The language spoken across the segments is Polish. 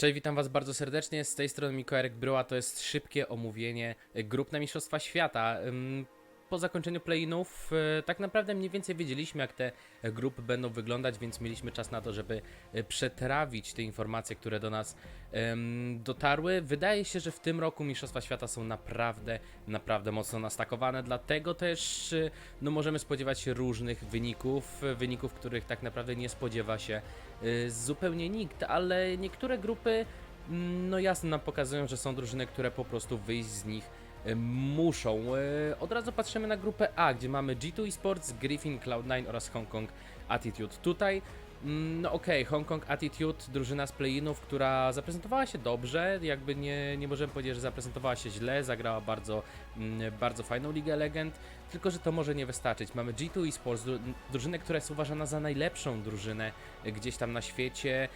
Cześć, witam Was bardzo serdecznie. Z tej strony Mikołaj Bryła. To jest szybkie omówienie grup na Mistrzostwa Świata. Po zakończeniu play-inów e, tak naprawdę mniej więcej wiedzieliśmy, jak te grupy będą wyglądać, więc mieliśmy czas na to, żeby e, przetrawić te informacje, które do nas dotarły. Wydaje się, że w tym roku Mistrzostwa Świata są naprawdę, naprawdę mocno nastakowane, dlatego też e, no, możemy spodziewać się różnych wyników, wyników, których tak naprawdę nie spodziewa się zupełnie nikt, ale niektóre grupy mm, no jasno nam pokazują, że są drużyny, które po prostu wyjść z nich muszą. E, Od razu patrzymy na grupę A, gdzie mamy G2 Esports, Griffin, Cloud9 oraz Hong Kong Attitude. Tutaj Mm, No okej, Hong Kong Attitude, drużyna z play-inów, która zaprezentowała się dobrze, jakby nie, nie możemy powiedzieć, że zaprezentowała się źle, zagrała bardzo, mm, bardzo fajną Ligę Legend, tylko że to może nie wystarczyć. Mamy G2 Esports, dru- drużynę, która jest uważana za najlepszą drużynę e, gdzieś tam na świecie,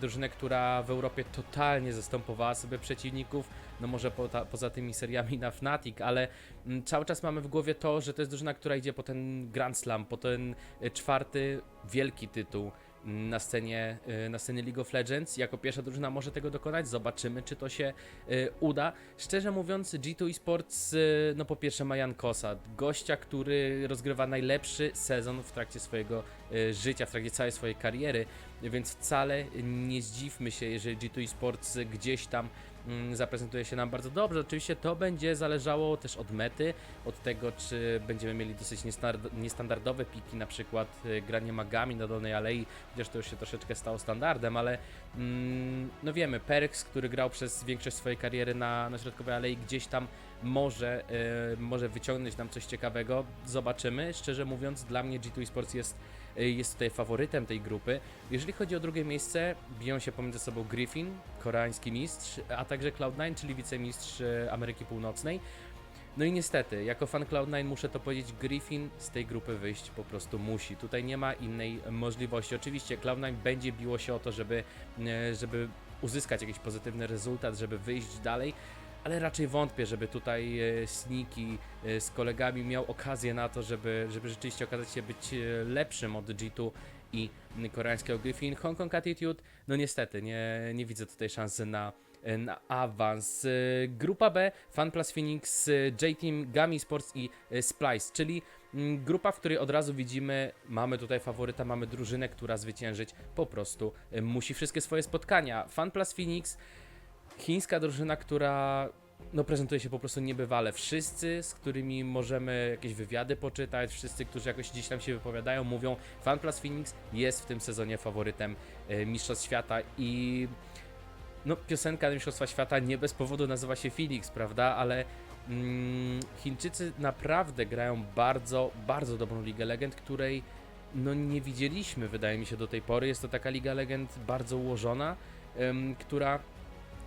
drużynę, która w Europie totalnie zastępowała sobie przeciwników, no może po, poza tymi seriami na Fnatic, ale mm, cały czas mamy w głowie to, że to jest drużyna, która idzie po ten Grand Slam, po ten e, czwarty wielki tytuł mm, na scenie, e, na scenie League of Legends. Jako pierwsza drużyna może tego dokonać. Zobaczymy, czy to się e, uda. Szczerze mówiąc, G2 Esports, no po pierwsze ma Jan Kosa, gościa, który rozgrywa najlepszy sezon w trakcie swojego życia, w trakcie całej swojej kariery, więc wcale nie zdziwmy się, jeżeli G2 Esports gdzieś tam zaprezentuje się nam bardzo dobrze. Oczywiście to będzie zależało też od mety, od tego, czy będziemy mieli dosyć niestandard- niestandardowe piki, na przykład e, granie magami na dolnej alei, chociaż to już się troszeczkę stało standardem, ale mm, no wiemy, Perks, który grał przez większość swojej kariery na, na środkowej alei, gdzieś tam może, e, może wyciągnąć nam coś ciekawego. Zobaczymy. Szczerze mówiąc, dla mnie G2 Esports jest, jest tutaj faworytem tej grupy. Jeżeli chodzi o drugie miejsce, biją się pomiędzy sobą Griffin, koreański mistrz, a także Cloud9, czyli wicemistrz e, Ameryki Północnej. No i niestety, jako fan Cloud9 muszę to powiedzieć, Griffin z tej grupy wyjść po prostu musi. Tutaj nie ma innej możliwości. Oczywiście Cloud9 będzie biło się o to, żeby, e, żeby uzyskać jakiś pozytywny rezultat, żeby wyjść dalej, ale raczej wątpię, żeby tutaj e, Sneaky e, z kolegami miał okazję na to, żeby, żeby rzeczywiście okazać się być e, lepszym od G2 i koreańskiego Griffin. Hong Kong Attitude, no niestety, nie, nie widzę tutaj szansy na, na awans. Grupa B, FunPlus Phoenix, J-Team, Gami Sports i Splice, czyli mm, grupa, w której od razu widzimy, mamy tutaj faworyta, mamy drużynę, która zwyciężyć po prostu musi wszystkie swoje spotkania. FunPlus Phoenix, chińska drużyna, która no prezentuje się po prostu niebywale. Wszyscy, z którymi możemy jakieś wywiady poczytać, wszyscy, którzy jakoś gdzieś tam się wypowiadają, mówią FunPlus Phoenix jest w tym sezonie faworytem e, Mistrzostw Świata i no piosenka Mistrzostwa Świata nie bez powodu nazywa się Phoenix, prawda? Ale mm, Chińczycy naprawdę grają bardzo, bardzo dobrą Ligę Legend, której no nie widzieliśmy, wydaje mi się, do tej pory. Jest to taka Liga Legend bardzo ułożona, em, która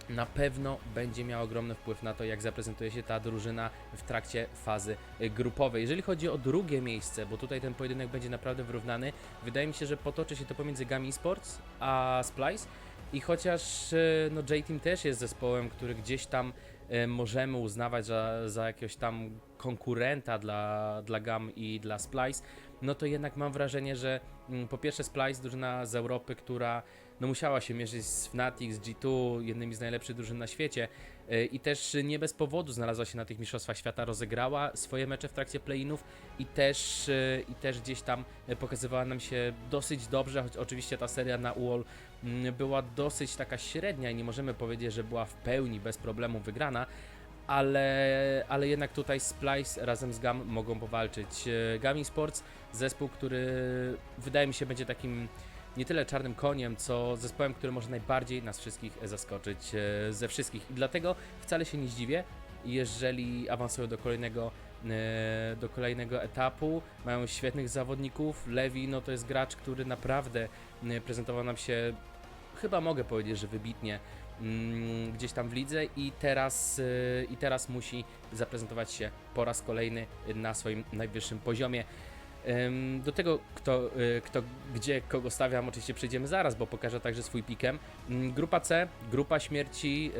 na pewno będzie miała ogromny wpływ na to, jak zaprezentuje się ta drużyna w trakcie fazy grupowej. Jeżeli chodzi o drugie miejsce, bo tutaj ten pojedynek będzie naprawdę wyrównany, wydaje mi się, że potoczy się to pomiędzy Gami Sports a Splice. I chociaż y, no, J-Team też jest zespołem, który gdzieś tam y, możemy uznawać za, za jakiegoś tam konkurenta dla, dla Gam i dla Splice, no to jednak mam wrażenie, że mm, po pierwsze Splice, drużyna z Europy, która no musiała się mierzyć z Fnatic, z G2, jednymi z najlepszych drużyn na świecie y, i też nie bez powodu znalazła się na tych Mistrzostwach Świata, rozegrała swoje mecze w trakcie play-inów i też, y, i też gdzieś tam y, pokazywała nam się dosyć dobrze, choć oczywiście ta seria na UOL mm, była dosyć taka średnia i nie możemy powiedzieć, że była w pełni bez problemu wygrana, ale, ale jednak tutaj Splice razem z GAM mogą powalczyć. E, Gami Sports, zespół, który wydaje mi się będzie takim nie tyle czarnym koniem, co zespołem, który może najbardziej nas wszystkich zaskoczyć e, ze wszystkich. I dlatego wcale się nie zdziwię, jeżeli awansują do kolejnego e, do kolejnego etapu. Mają świetnych zawodników. Levi no to jest gracz, który naprawdę e, prezentował nam się chyba mogę powiedzieć, że wybitnie mm, gdzieś tam w lidze i teraz, i teraz musi zaprezentować się po raz kolejny na swoim najwyższym poziomie. Do tego, kto, y, kto, gdzie kogo stawiam, oczywiście przejdziemy zaraz, bo pokażę także swój pikem. Ym, Grupa C, grupa śmierci,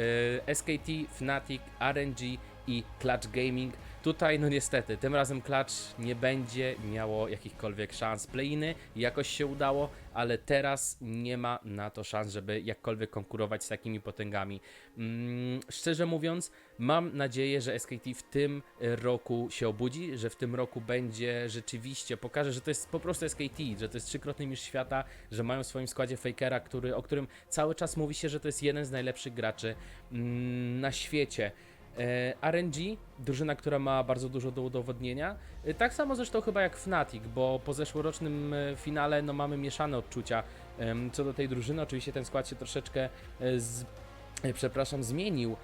y, SKT, Fnatic, RNG i Clutch Gaming. Tutaj, no niestety, tym razem Klacz nie będzie miało jakichkolwiek szans. Playiny jakoś się udało, ale teraz nie ma na to szans, żeby jakkolwiek konkurować z takimi potęgami. Mm, szczerze mówiąc, mam nadzieję, że SKT w tym roku się obudzi, że w tym roku będzie rzeczywiście, pokaże, że to jest po prostu SKT, że to jest trzykrotny mistrz świata, że mają w swoim składzie Fakera, który, o którym cały czas mówi się, że to jest jeden z najlepszych graczy mm, na świecie. E, RNG, drużyna, która ma bardzo dużo do udowodnienia. E, Tak samo zresztą chyba jak Fnatic, bo po zeszłorocznym e, finale no, mamy mieszane odczucia co do tej drużyny. Oczywiście ten skład się troszeczkę z, przepraszam, zmienił.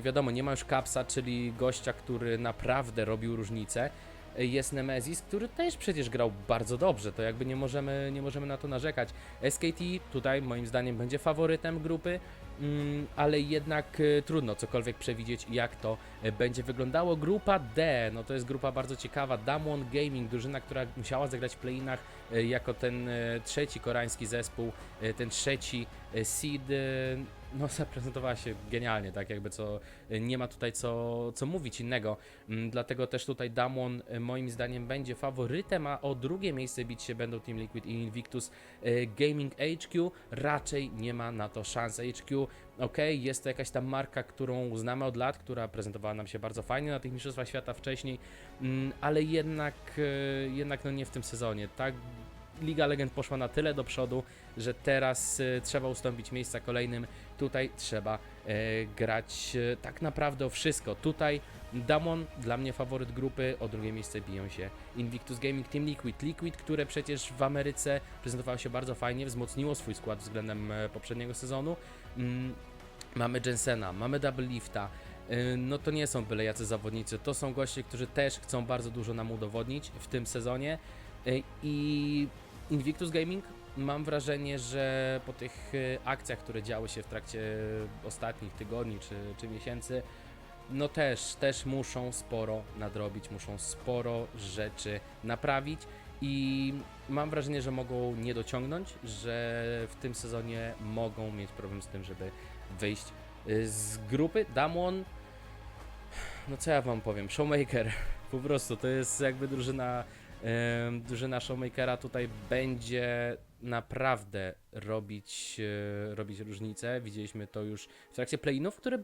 Wiadomo, nie ma już Kapsa, czyli gościa, który naprawdę robił różnicę. Jest Nemesis, który też przecież grał bardzo dobrze, to jakby nie możemy, nie możemy na to narzekać. SKT tutaj moim zdaniem będzie faworytem grupy, mm, ale jednak e, trudno cokolwiek przewidzieć, jak to e, będzie wyglądało. Grupa D, no to jest grupa bardzo ciekawa. Damwon Gaming, drużyna, która musiała zagrać w play-inach e, jako ten trzeci koreański zespół, ten trzeci seed. No, zaprezentowała się genialnie, tak jakby co nie ma tutaj co, co mówić innego. Mm, Dlatego też tutaj Damwon e, moim zdaniem będzie faworytem, a o drugie miejsce bić się będą Team Liquid i Invictus e, Gaming HQ. Raczej nie ma na to szans. HQ ok, jest to jakaś tam marka, którą znamy od lat, która prezentowała nam się bardzo fajnie na tych Mistrzostwach Świata wcześniej, mm, ale jednak, e, jednak no nie w tym sezonie, tak? Liga Legend poszła na tyle do przodu, że teraz e, trzeba ustąpić miejsca kolejnym. Tutaj trzeba e, grać e, tak naprawdę o wszystko. Tutaj Damon dla mnie faworyt grupy, o drugie miejsce biją się Invictus Gaming Team Liquid. Liquid, które przecież w Ameryce prezentowało się bardzo fajnie, wzmocniło swój skład względem poprzedniego sezonu. Mm, Mamy Jensena, mamy Double Lifta. No to nie są byle jacy zawodnicy, to są goście, którzy też chcą bardzo dużo nam udowodnić w tym sezonie. I Invictus Gaming mam wrażenie, że po tych yy, akcjach, które działy się w trakcie ostatnich tygodni czy, czy miesięcy, no też, też muszą sporo nadrobić, muszą sporo rzeczy naprawić i mam wrażenie, że mogą nie dociągnąć, że w tym sezonie mogą mieć problem z tym, żeby wyjść y, z grupy. Damwon, no co ja wam powiem, Showmaker, po prostu to jest jakby drużyna, em, drużyna Showmakera tutaj będzie naprawdę robić, e, robić różnicę. Widzieliśmy to już w trakcie play-inów, które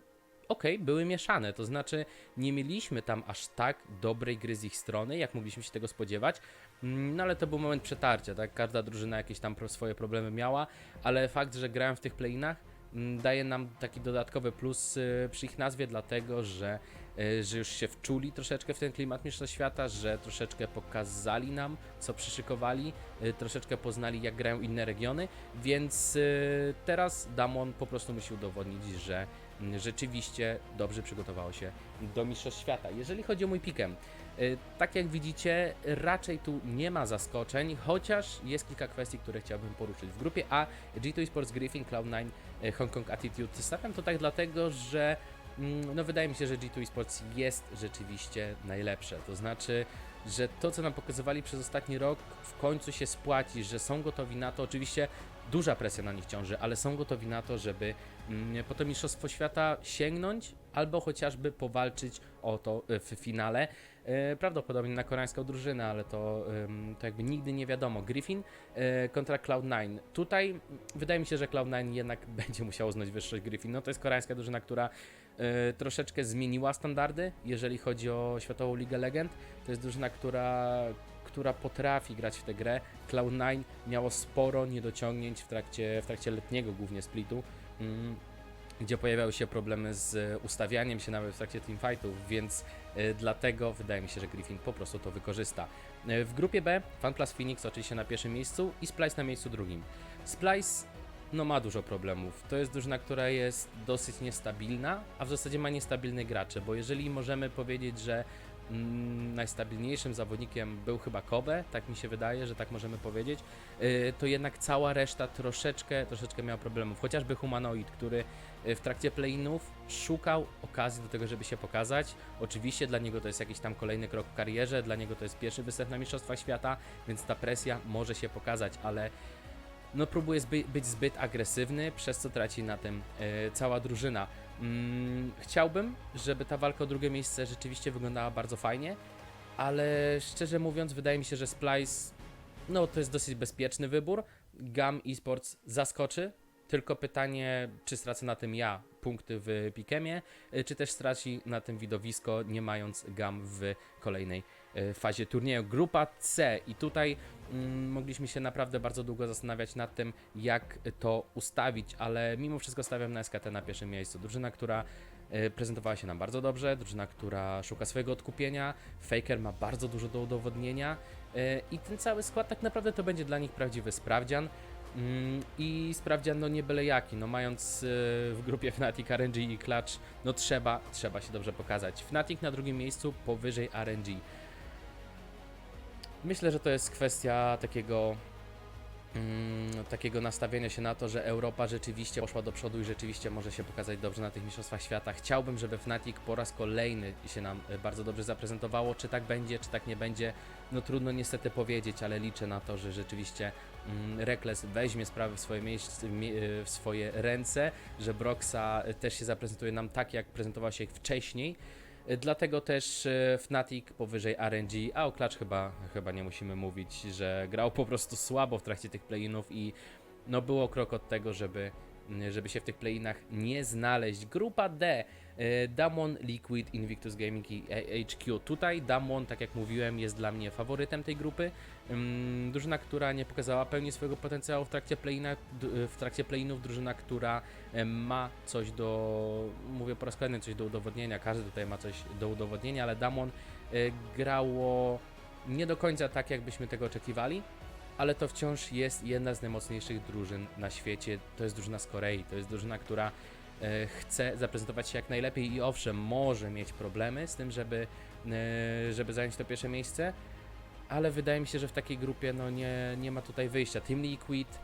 okej, były mieszane, to znaczy nie mieliśmy tam aż tak dobrej gry z ich strony, jak mogliśmy się tego spodziewać, Mm, no ale to był moment przetarcia, tak, każda drużyna jakieś tam swoje problemy miała, ale fakt, że grałem w tych play-inach mm, daje nam taki dodatkowy plus y, przy ich nazwie, dlatego że, że już się wczuli troszeczkę w ten klimat Mistrzostw Świata, że troszeczkę pokazali nam, co przyszykowali, y, troszeczkę poznali, jak grają inne regiony, więc y, teraz Damon po prostu musi udowodnić, że rzeczywiście dobrze przygotowało się do Mistrzostw Świata. Jeżeli chodzi o mój pikem, tak jak widzicie, raczej tu nie ma zaskoczeń, chociaż jest kilka kwestii, które chciałbym poruszyć. W grupie A G2 Esports Griffin, Cloud9, y, Hong Kong Attitude. Stawiam to tak dlatego, że no wydaje mi się, że G2 Esports jest rzeczywiście najlepsze. To znaczy, że to, co nam pokazywali przez ostatni rok, w końcu się spłaci, że są gotowi na to. Oczywiście duża presja na nich ciąży, ale są gotowi na to, żeby mm, po to Mistrzostwo Świata sięgnąć albo chociażby powalczyć o to y, w finale. E, Prawdopodobnie na koreańską drużynę, ale to, to jakby nigdy nie wiadomo. Griffin e, kontra Cloud9. Tutaj mm, wydaje mi się, że Cloud9 jednak będzie musiało znać wyższość Griffin. No to jest koreańska drużyna, która e, troszeczkę zmieniła standardy, jeżeli chodzi o Światową Ligę Legend. To jest drużyna, która, która potrafi grać w tę grę. Cloud9 miało sporo niedociągnięć w trakcie, w trakcie letniego głównie splitu. Mm, gdzie pojawiały się problemy z e, ustawianiem się nawet w trakcie teamfightów, więc e, dlatego wydaje mi się, że Griffin po prostu to wykorzysta. E, w grupie B FunPlus Phoenix oczywiście na pierwszym miejscu i Splice na miejscu drugim. Splice no ma dużo problemów. To jest drużyna, która jest dosyć niestabilna, a w zasadzie ma niestabilne gracze, bo jeżeli możemy powiedzieć, że mm, najstabilniejszym zawodnikiem był chyba Kobe, tak mi się wydaje, że tak możemy powiedzieć, yy, to jednak cała reszta troszeczkę, troszeczkę miała problemów. Chociażby Humanoid, który yy, w trakcie play-inów szukał okazji do tego, żeby się pokazać. Oczywiście dla niego to jest jakiś tam kolejny krok w karierze, dla niego to jest pierwszy występ na Mistrzostwach Świata, więc ta presja może się pokazać, ale no próbuje zby, być zbyt agresywny, przez co traci na tym e, cała drużyna. Mm, chciałbym, żeby ta walka o drugie miejsce rzeczywiście wyglądała bardzo fajnie, ale szczerze mówiąc, wydaje mi się, że Splice no to jest dosyć bezpieczny wybór. Gam Esports zaskoczy, tylko pytanie, czy stracę na tym ja punkty w Pikemie, y, czy też straci na tym widowisko, nie mając Gam w kolejnej fazie turnieju. Grupa C i tutaj mm, mogliśmy się naprawdę bardzo długo zastanawiać nad tym, jak to ustawić, ale mimo wszystko stawiam na SKT na pierwszym miejscu. Drużyna, która y, prezentowała się nam bardzo dobrze, drużyna, która szuka swojego odkupienia, Faker ma bardzo dużo do udowodnienia y, i ten cały skład tak naprawdę to będzie dla nich prawdziwy sprawdzian. Mm, I sprawdzian no nie byle jaki, no mając w grupie Fnatic, RNG i Clutch, no trzeba, trzeba się dobrze pokazać. Fnatic na drugim miejscu, powyżej RNG. Myślę, że to jest kwestia takiego mm, takiego nastawienia się na to, że Europa rzeczywiście poszła do przodu i rzeczywiście może się pokazać dobrze na tych Mistrzostwach Świata. Chciałbym, żeby Fnatic po raz kolejny się nam e, bardzo dobrze zaprezentowało. Czy tak będzie, czy tak nie będzie, no trudno niestety powiedzieć, ale liczę na to, że rzeczywiście mm, Rekles weźmie sprawy w swoje, miejsce, mie- e, w swoje ręce, że Broxa e, też się zaprezentuje nam tak, jak prezentował się wcześniej. E, Dlatego też e, Fnatic powyżej RNG, a o Klacz chyba, chyba nie musimy mówić, że grał po prostu słabo w trakcie tych play-inów i no było krok od tego, żeby, żeby się w tych play-inach nie znaleźć. Grupa D, Damwon, Liquid, Invictus Gaming i HQ. Tutaj Damwon, tak jak mówiłem, jest dla mnie faworytem tej grupy. Ym, Drużyna, która nie pokazała pełni swojego potencjału w trakcie play-inach, d- w trakcie play-inów, drużyna, która e, ma coś do, mówię po raz kolejny, coś do udowodnienia, każdy tutaj ma coś do udowodnienia, ale Damon e, grało nie do końca tak, jakbyśmy tego oczekiwali, ale to wciąż jest jedna z najmocniejszych drużyn na świecie. To jest drużyna z Korei, to jest drużyna, która e, chce zaprezentować się jak najlepiej i owszem, może mieć problemy z tym, żeby, e, żeby zająć to pierwsze miejsce, ale wydaje mi się, że w takiej grupie no nie, nie ma tutaj wyjścia. Team Liquid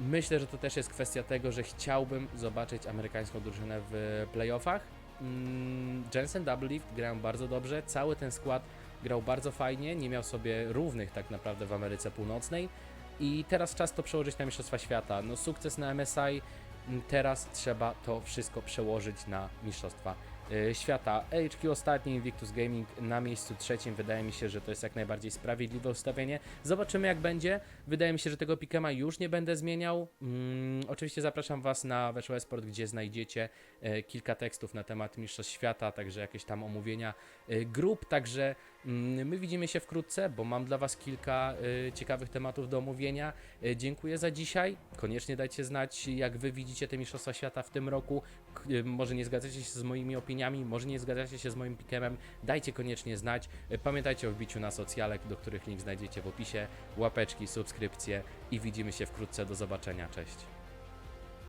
Myślę, że to też jest kwestia tego, że chciałbym zobaczyć amerykańską drużynę w playoffach. Mm, Jensen Double Lift grają bardzo dobrze, cały ten skład grał bardzo fajnie, nie miał sobie równych tak naprawdę w Ameryce Północnej i teraz czas to przełożyć na Mistrzostwa Świata. No sukces na MSI, teraz trzeba to wszystko przełożyć na Mistrzostwa y, Świata. HQ ostatni, Invictus Gaming na miejscu trzecim, wydaje mi się, że to jest jak najbardziej sprawiedliwe ustawienie. Zobaczymy jak będzie. Wydaje mi się, że tego Pikema już nie będę zmieniał. Mm, oczywiście zapraszam Was na Weszło Esport, gdzie znajdziecie e, kilka tekstów na temat Mistrzostw Świata, także jakieś tam omówienia e, grup, także mm, my widzimy się wkrótce, bo mam dla Was kilka e, ciekawych tematów do omówienia. E, dziękuję za dzisiaj. Koniecznie dajcie znać, jak Wy widzicie te Mistrzostwa Świata w tym roku. E, może nie zgadzacie się z moimi opiniami, może nie zgadzacie się z moim pikemem. Dajcie koniecznie znać. Pamiętajcie o wbiciu na socjalek, do których link znajdziecie w opisie. Łapeczki, subskrypcje i widzimy się wkrótce. Do zobaczenia. Cześć.